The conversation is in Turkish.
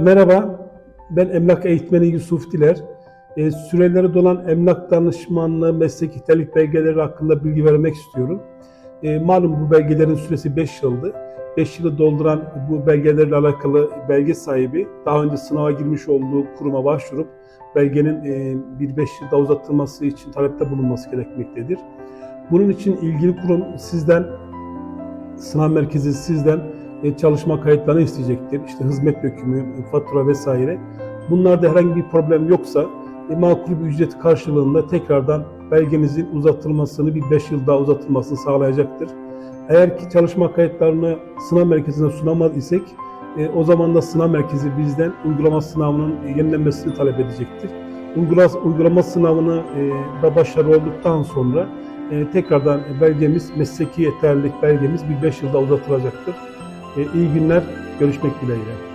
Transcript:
Merhaba, ben emlak eğitmeni Yusuf Diler. E, süreleri dolan emlak danışmanlığı meslek nitelik belgeleri hakkında bilgi vermek istiyorum. E, malum bu belgelerin süresi 5 yıldı. 5 yılı dolduran bu belgelerle alakalı belge sahibi daha önce sınava girmiş olduğu kuruma başvurup belgenin e, bir 5 yılda uzatılması için talepte bulunması gerekmektedir. Bunun için ilgili kurum sizden, sınav merkezi sizden çalışma kayıtlarını isteyecektir. İşte hizmet dökümü, fatura vesaire. Bunlarda herhangi bir problem yoksa e, makul bir ücret karşılığında tekrardan belgenizin uzatılmasını bir 5 yıl daha uzatılmasını sağlayacaktır. Eğer ki çalışma kayıtlarını sınav merkezine sunamaz isek e, o zaman da sınav merkezi bizden uygulama sınavının yenilenmesini talep edecektir. Uygulama, uygulama sınavını e, da başarılı olduktan sonra e, tekrardan belgemiz, mesleki yeterlilik belgemiz bir 5 yılda uzatılacaktır. E, iyi günler, görüşmek dileğiyle.